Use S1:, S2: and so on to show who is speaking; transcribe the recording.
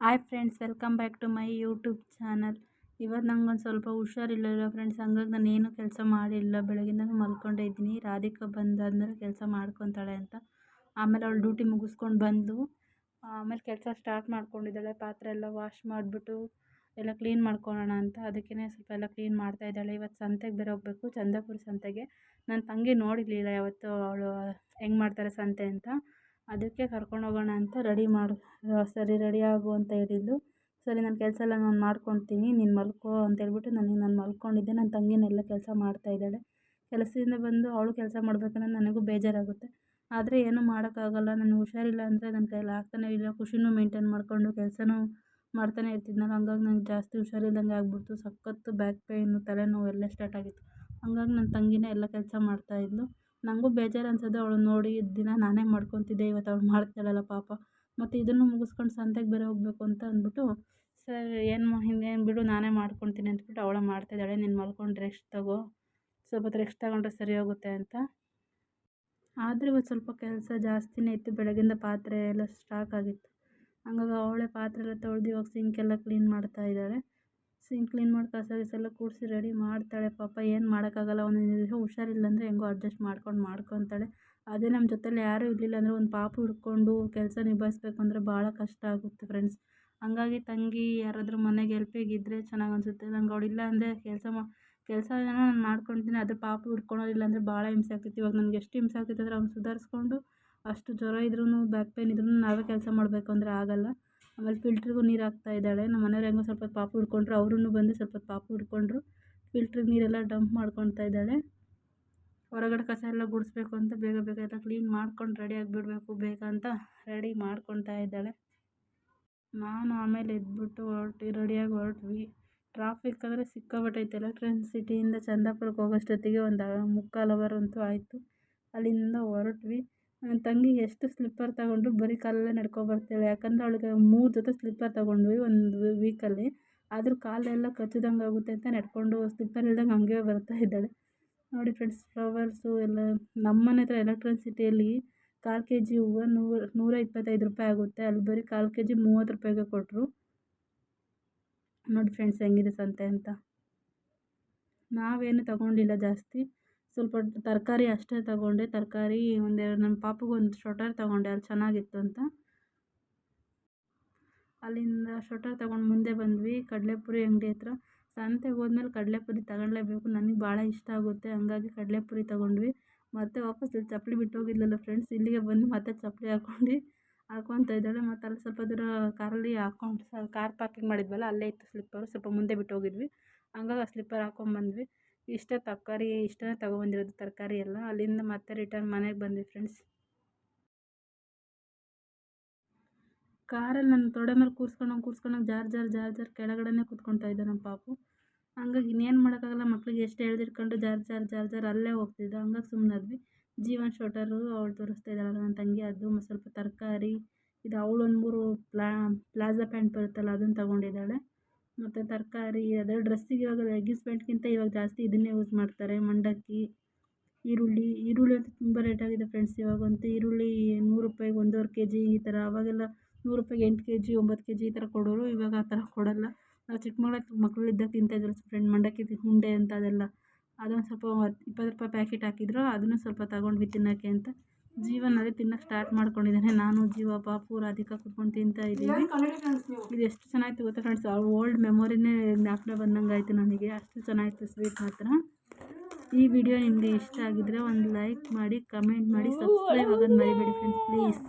S1: Hi friends welcome back to my YouTube channel ಇವತ್ತು ನಂಗೊಂದು ಸ್ವಲ್ಪ ಹುಷಾರಿಲ್ಲ ಫ್ರೆಂಡ್ಸ್ ಹಂಗಾಗಿ ನಾನು ಏನು ಕೆಲಸ ಮಾಡಿಲ್ಲ. ಬೆಳಗಿಂದನೂ ಮಲ್ಕೊಂಡೇ ಇದ್ದೀನಿ. ರಾಧಿಕಾ ಬಂದಾದ್ಮೇಲೆ ಕೆಲಸ ಮಾಡ್ಕೊತಾಳೆ ಅಂತ. ಆಮೇಲೆ ಅವಳು ಡ್ಯೂಟಿ ಮುಗಿಸ್ಕೊಂಡು ಬಂದು ಆಮೇಲೆ ಕೆಲಸ ಸ್ಟಾರ್ಟ್ ಮಾಡ್ಕೊಂಡಿದ್ದಾಳೆ. ಪಾತ್ರೆ ಎಲ್ಲ ವಾಶ್ ಮಾಡಿಬಿಟ್ಟು ಎಲ್ಲ ಕ್ಲೀನ್ ಮಾಡ್ಕೊಳ್ಳೋಣ ಅಂತ. ಅದಕ್ಕೇ ಸ್ವಲ್ಪ ಎಲ್ಲ ಕ್ಲೀನ್ ಮಾಡ್ತಾ ಇದ್ದಾಳೆ. ಇವತ್ತು ಸಂತೆಗೆ ಬೇರೆ ಹೋಗಬೇಕು. ಚಂದಾಪುರ ಸಂತೆಗೆ. ನನ್ನ ತಂಗಿ ನೋಡಿರಲಿಲ್ಲ ಯಾವತ್ತು ಅವಳು ಹೆಂಗೆ ಮಾಡ್ತಾರೆ ಸಂತೆ ಅಂತ. ಅದಕ್ಕೆ ಕರ್ಕೊಂಡು ಹೋಗೋಣ ಅಂತ ರೆಡಿ ಮಾಡಿ ಸರಿ ರೆಡಿ ಆಗು ಅಂತ ಹೇಳಿದ್ಲು. ಸರಿ ನನ್ನ ಕೆಲಸ ಎಲ್ಲ ನಾನು ಮಾಡ್ಕೊತೀನಿ, ನೀನು ಮಲ್ಕೋ ಅಂತ ಹೇಳ್ಬಿಟ್ಟು ನನಗೆ ನಾನು ಮಲ್ಕೊಂಡಿದ್ದೆ. ನನ್ನ ತಂಗಿನೆಲ್ಲ ಕೆಲಸ ಮಾಡ್ತಾಯಿದ್ದಾಳೆ ಕೆಲಸದಿಂದ ಬಂದು ಅವಳು ಕೆಲಸ ಮಾಡಬೇಕಂದ್ರೆ ನನಗೂ ಬೇಜಾರಾಗುತ್ತೆ. ಆದರೆ ಏನೂ ಮಾಡೋಕ್ಕಾಗಲ್ಲ ನನಗೆ ಹುಷಾರಿಲ್ಲ ಅಂದರೆ ನನ್ನ ಕೈಯಲ್ಲಿ ಆಗ್ತಾನೇ ಇಲ್ಲ. ಖುಷಿನೂ ಮೇಂಟೈನ್ ಮಾಡಿಕೊಂಡು ಕೆಲಸನೂ ಮಾಡ್ತಾನೆ ಇರ್ತಿದ್ನಲ್ಲ. ಹಂಗಾಗಿ ನನಗೆ ಜಾಸ್ತಿ ಹುಷಾರಿಲ್ದಂಗೆ ಆಗ್ಬಿಡ್ತು. ಸಖತ್ತು ಬ್ಯಾಕ್ ಪೇಯ್ನು ತಲೆನೋವು ಎಲ್ಲ ಸ್ಟಾರ್ಟ್ ಆಗಿತ್ತು. ಹಂಗಾಗಿ ನನ್ನ ತಂಗಿನೇ ಎಲ್ಲ ಕೆಲಸ ಮಾಡ್ತಾಯಿದ್ಲು ನನಗೂ ಬೇಜಾರು ಅನ್ಸೋದು ಅವಳು ನೋಡಿ ದಿನ ನಾನೇ ಮಾಡ್ಕೊತಿದ್ದೆ, ಇವತ್ತು ಅವ್ಳು ಮಾಡ್ತಾಳಲ್ಲ ಪಾಪ. ಮತ್ತು ಇದನ್ನು ಮುಗಿಸ್ಕೊಂಡು ಸಂತೆಗೆ ಬೇರೆ ಹೋಗಬೇಕು ಅಂತ ಅಂದ್ಬಿಟ್ಟು, ಸರ್, ಏನು ಇನ್ನೇನು ಬಿಡು, ನಾನೇ ಮಾಡ್ಕೊತೀನಿ ಅಂದ್ಬಿಟ್ಟು ಅವಳೇ ಮಾಡ್ತಾಯಿದ್ದಾಳೆ ನೀನು ಮಲ್ಕೊಂಡು ರೆಸ್ಟ್ ತಗೋ. ಸ್ವಲ್ಪ ಹೊತ್ತು ರೆಸ್ಟ್ ತಗೊಂಡ್ರೆ ಸರಿ ಹೋಗುತ್ತೆ ಅಂತ. ಆದರೆ ಇವತ್ತು ಸ್ವಲ್ಪ ಕೆಲಸ ಜಾಸ್ತಿನೇ ಇತ್ತು. ಬೆಳಗಿಂದ ಪಾತ್ರೆ ಎಲ್ಲ ಸ್ಟಾಕ್ ಆಗಿತ್ತು. ಹಂಗಾಗಿ ಅವಳೇ ಪಾತ್ರೆ ಎಲ್ಲ ತೊಳೆದು ಇವಾಗ ಸಿಂಕೆಲ್ಲ ಕ್ಲೀನ್ ಮಾಡ್ತಾಯಿದ್ದಾಳೆ ಸಿಂಕ್ ಕ್ಲೀನ್ ಮಾಡಿ ಕಸ ಗಿಸ ಎಲ್ಲ ಕೂಡಿಸಿ ರೆಡಿ ಮಾಡ್ತಾಳೆ. ಪಾಪ ಏನು ಮಾಡೋಕ್ಕಾಗಲ್ಲ. ಒಂದೊಂದು ದಿವಸ ಹುಷಾರಿಲ್ಲ ಅಂದರೆ ಹೆಂಗೋ ಅಡ್ಜಸ್ಟ್ ಮಾಡ್ಕೊಂಡು ಮಾಡ್ಕೊತಾಳೆ ಅದೇ ನಮ್ಮ ಜೊತೆಲಿ ಯಾರೂ ಇರಲಿಲ್ಲ ಅಂದರೆ ಒಂದು ಪಾಪ ಹಿಡ್ಕೊಂಡು ಕೆಲಸ ನಿಭಾಯಿಸ್ಬೇಕು ಅಂದರೆ ಭಾಳ ಕಷ್ಟ ಆಗುತ್ತೆ ಫ್ರೆಂಡ್ಸ್ ಹಂಗಾಗಿ ತಂಗಿ ಯಾರಾದರೂ ಮನೆಗೆ ಹೆಲ್ಪಿಗಿದ್ದರೆ ಚೆನ್ನಾಗಿ ಅನಿಸುತ್ತೆ. ನಂಗೆ ಅವಳಿಲ್ಲ ಅಂದರೆ ಕೆಲಸ ಮಾ, ಕೆಲಸ ಏನೋ ನಾನು ಮಾಡ್ಕೊಂತೀನಿ ಅದ್ರ ಪಾಪ ಹಿಡ್ಕೊಳೋದಿಲ್ಲ ಅಂದರೆ ಭಾಳ ಹಿಂಸೆ ಆಗ್ತಿತ್ತು. ಇವಾಗ ನನಗೆ ಎಷ್ಟು ಹಿಂಸೆ ಆಗ್ತಿತ್ತು ಅಂದರೆ ಅವ್ನು ಸುಧಾರಿಸ್ಕೊಂಡು ಅಷ್ಟು ಜ್ವರ ಇದ್ರೂ ಬ್ಯಾಕ್ ಪೇಯ್ನ್ ಇದ್ರೂ ನಾವೇ ಕೆಲಸ ಮಾಡಬೇಕು ಅಂದರೆ ಆಗೋಲ್ಲ. ಆಮೇಲೆ ಫಿಲ್ಟ್ರಿಗೂ ನೀರು ಹಾಕ್ತಾ ಇದ್ದಾಳೆ. ನಮ್ಮ ಮನೆಯವ್ರು ಹೆಂಗೋ ಸ್ವಲ್ಪ ಪಾಪು ಹಿಡ್ಕೊಂಡ್ರು ಅವರೂ ಬಂದು ಸ್ವಲ್ಪ ಪಾಪು ಹಿಡ್ಕೊಂಡ್ರು. ಫಿಲ್ಟ್ರಿಗೆ ನೀರೆಲ್ಲ ಡಂಪ್ ಮಾಡ್ಕೊತಾ ಇದ್ದಾಳೆ. ಹೊರಗಡೆ ಕಸ ಎಲ್ಲ ಗುಡಿಸ್ಬೇಕು ಅಂತ ಬೇಗ ಬೇಗ ಎಲ್ಲ ಕ್ಲೀನ್ ಮಾಡ್ಕೊಂಡು ರೆಡಿ ಆಗಿಬಿಡ್ಬೇಕು. ಬೇಗ ಅಂತ ರೆಡಿ ಮಾಡ್ಕೊತಾ ಇದ್ದಾಳೆ. ನಾನು ಆಮೇಲೆ ಎದ್ಬಿಟ್ಟು ಹೊರಟು ರೆಡಿಯಾಗಿ ಹೊರಟ್ವಿ. ಟ್ರಾಫಿಕ್ ಅಂದರೆ ಸಿಕ್ಕಾಪಟ್ಟೆ ಐತೆ ಎಲೆಕ್ಟ್ರಾನಿಕ್ ಸಿಟಿಯಿಂದ ಚಂದಾಪುರಕ್ಕೆ ಹೋಗೋಷ್ಟೊತ್ತಿಗೆ ಒಂದು ಮುಕ್ಕಾಲು ಅವರ್ ಅಂತೂ ಆಯಿತು. ಅಲ್ಲಿಂದ ಹೊರಟ್ವಿ. ನನ್ನ ತಂಗಿ ಎಷ್ಟು ಸ್ಲಿಪ್ಪರ್ ತಗೊಂಡ್ರು ಬರೀ ಕಾಲಲ್ಲೇ ನಡ್ಕೊಬರ್ತಾಳೆ ಯಾಕಂದರೆ ಅವಳಿಗೆ ಮೂರು ಜೊತೆ ಸ್ಲಿಪ್ಪರ್ ತಗೊಂಡ್ವಿ ಒಂದು ವೀಕಲ್ಲಿ ಆದರೂ ಕಾಲೆಲ್ಲ ಕಚ್ಚಿದಂಗೆ ಆಗುತ್ತೆ ಅಂತ ನಡ್ಕೊಂಡು ಸ್ಲಿಪ್ಪರ್ ಇಲ್ದಂಗೆ ಹಾಗೆ ಬರ್ತಾ ಇದ್ದಾಳೆ. ನೋಡಿ ಫ್ರೆಂಡ್ಸ್ ಫ್ಲವರ್ಸು ಎಲ್ಲ ನಮ್ಮ ಮನೆ ಹತ್ರ ಎಲೆಕ್ಟ್ರಾನ್ ಸಿಟಿಯಲ್ಲಿ ಕಾಲು ಕೆ ಜಿ ಹೂವು ನೂರ ನೂರ ಇಪ್ಪತ್ತೈದು ರೂಪಾಯಿ ಆಗುತ್ತೆ. ಅಲ್ಲಿ ಬರೀ ಕಾಲು ಕೆ ಜಿ ಮೂವತ್ತು ರೂಪಾಯಿಗೆ ಕೊಟ್ಟರು ನೋಡಿ ಫ್ರೆಂಡ್ಸ್ ಹೆಂಗಿದೆ ಸಂತೆ ಅಂತ. ನಾವೇನು ತಗೊಂಡಿಲ್ಲ ಜಾಸ್ತಿ. ಸ್ವಲ್ಪ ತರಕಾರಿ ಅಷ್ಟೇ ತಗೊಂಡೆ. ತರಕಾರಿ ಒಂದೆರಡು ನಮ್ಮ ಪಾಪುಗೊಂದು ಸ್ವೆಟರ್ ತಗೊಂಡೆ. ಅಲ್ಲಿ ಚೆನ್ನಾಗಿತ್ತು ಅಂತ. ಅಲ್ಲಿಂದ ಸ್ವೆಟರ್ ತಗೊಂಡು ಮುಂದೆ ಬಂದ್ವಿ. ಕಡಲೆಪುರಿ ಅಂಗಡಿ ಹತ್ರ. ಸಂತೆಗೆ ಹೋದ್ಮೇಲೆ ಕಡಲೆಪುರಿ ತಗೊಳ್ಳೇಬೇಕು ನನಗೆ ಭಾಳ ಇಷ್ಟ ಆಗುತ್ತೆ. ಹಂಗಾಗಿ ಕಡಲೆಪುರಿ ತಗೊಂಡ್ವಿ. ಮತ್ತೆ ವಾಪಸ್ ಇಲ್ಲಿ ಚಪ್ಪಲಿ ಬಿಟ್ಟು ಹೋಗಿದ್ಲಲ್ಲ ಫ್ರೆಂಡ್ಸ್ ಇಲ್ಲಿಗೆ ಬಂದು ಮತ್ತೆ ಚಪ್ಪಲಿ ಹಾಕ್ಕೊಂಡು ಹಾಕ್ಕೊತ ಇದ್ದಾಳೆ. ಮತ್ತು ಅಲ್ಲಿ ಸ್ವಲ್ಪ ದೂರ ಕಾರಲ್ಲಿ ಹಾಕ್ಕೊಂಡು ಕಾರ್ ಪಾರ್ಕಿಂಗ್ ಮಾಡಿದ್ವಲ್ಲ, ಅಲ್ಲೇ ಇತ್ತು ಸ್ಲಿಪ್ಪರು ಸ್ವಲ್ಪ ಮುಂದೆ ಬಿಟ್ಟು ಹೋಗಿದ್ವಿ. ಹಂಗಾಗಿ ಆ ಸ್ಲಿಪ್ಪರ್ ಹಾಕ್ಕೊಂಬಂದ್ವಿ ಇಷ್ಟೇ ತರಕಾರಿ ಇಷ್ಟೇ ತಗೊಬಂದಿರೋದು ತರಕಾರಿ ಎಲ್ಲ ಅಲ್ಲಿಂದ ಮತ್ತೆ ರಿಟರ್ನ್ ಮನೆಗೆ ಬಂದ್ವಿ ಫ್ರೆಂಡ್ಸ್ ಕಾರಲ್ಲಿ ನನ್ನ ತೊಡೆ ಮೇಲೆ ಕೂರ್ಸ್ಕೊಂಡಂಗೆ ಕೂರ್ಸ್ಕೊಂಡಂಗೆ ಜಾರ್ ಜಾರ್ ಜಾರ್ ಜಾರ್ ಕೆಳಗಡೆನೇ ಕೂತ್ಕೊಳ್ತಾ ಇದ್ದ ನಮ್ಮ ಪಾಪು. ಹಂಗಾಗಿ ಇನ್ನೇನು ಮಾಡೋಕ್ಕಾಗಲ್ಲ, ಮಕ್ಳಿಗೆ ಎಷ್ಟು ಎಳ್ದಿಟ್ಕೊಂಡು ಜಾರ್ ಜಾರ್ ಜಾರ್ ಜಾರ್ ಅಲ್ಲೇ ಹೋಗ್ತಿದ್ದ. ಹಂಗಾಗಿ ಸುಮ್ಮನಾದ್ವಿ ಜೀವನ್ ಶೋಟರು ಅವಳು ತೋರಿಸ್ತಾ ಇದ್ದಾಳೆ ನನ್ನ ತಂಗಿ, ಅದು ಸ್ವಲ್ಪ ತರಕಾರಿ, ಇದು ಅವಳೊಂದು ಮೂರು ಪ್ಲಾ, ಪ್ಲಾಜಾ ಪ್ಯಾಂಟ್ ಬರುತ್ತಲ್ಲ ಅದನ್ನು ತಗೊಂಡಿದ್ದಾಳೆ. ಮತ್ತು ತರಕಾರಿ ಅದರ ಡ್ರೆಸ್ಸಿಗೆ ಇವಾಗ ಲೆಗ್ಗಿನ್ಸ್ ಇವಾಗ ಜಾಸ್ತಿ ಇದನ್ನೇ ಯೂಸ್ ಮಾಡ್ತಾರೆ. ಮಂಡಕ್ಕಿ, ಈರುಳ್ಳಿ ಈರುಳ್ಳಿ ಅಂತೂ ತುಂಬ ರೇಟ್ ಆಗಿದೆ ಫ್ರೆಂಡ್ಸ್ ಇವಾಗಂತೂ ಈರುಳ್ಳಿ ನೂರು ರೂಪಾಯಿಗೆ ಒಂದೂವರೆ ಕೆ ಜಿ ಈ ಥರ ಅವಾಗೆಲ್ಲ ನೂರು ರೂಪಾಯಿಗೆ ಎಂಟು ಕೆ ಜಿ ಒಂಬತ್ತು ಕೆ ಜಿ ಈ ಥರ ಕೊಡೋರು ಇವಾಗ ಆ ಥರ ಕೊಡೋಲ್ಲ. ನಾವು ಚಿಕ್ಕ ಮಕ್ಕಳು ಮಕ್ಕಳಿದ್ದಾಗ ತಿಂತಾಯಿದ್ರು ಫ್ರೆಂಡ್ ಮಂಡಕ್ಕಿ ಉಂಡೆ ಅಂತ ಅದೆಲ್ಲ. ಅದೊಂದು ಸ್ವಲ್ಪ ಇಪ್ಪತ್ತು ರೂಪಾಯಿ ಪ್ಯಾಕೆಟ್ ಹಾಕಿದ್ರು. ಅದನ್ನು ಸ್ವಲ್ಪ ತಗೊಂಡ್ವಿ ತಿನ್ನೋಕ್ಕೆ ಅಂತ. ಜೀವನ ಅದೇ ತಿನ್ನೋಕ್ಕೆ ಸ್ಟಾರ್ಟ್ ಮಾಡ್ಕೊಂಡಿದ್ದಾನೆ. ನಾನು ಜೀವ ಪಾಪು ರಾಧಿಕಾ ಕುತ್ಕೊಂಡು ತಿಂತಾ ಇದ್ದೀವಿ. ಇದು ಎಷ್ಟು ಚೆನ್ನಾಗಿತ್ತು ಗೊತ್ತಾ ಫ್ರೆಂಡ್ಸ್ ಓಲ್ಡ್ ಮೆಮೊರಿನೇ ಜ್ಞಾಪನ ಬಂದಂಗೆ ಆಯಿತು ನನಗೆ. ಅಷ್ಟು ಚೆನ್ನಾಗಿತ್ತು ಸ್ವೀಟ್ ಮಾತ್ರ. ಈ ವಿಡಿಯೋ ನಿಮಗೆ ಇಷ್ಟ ಆಗಿದ್ರೆ ಒಂದು ಲೈಕ್ ಮಾಡಿ ಕಮೆಂಟ್ ಮಾಡಿ ಸಬ್ಸ್ಕ್ರೈಬ್ ಆಗೋದು ಮರಿಬೇಡಿ ಫ್ರೆಂಡ್ಸ್ ಪ್ಲೀಸ್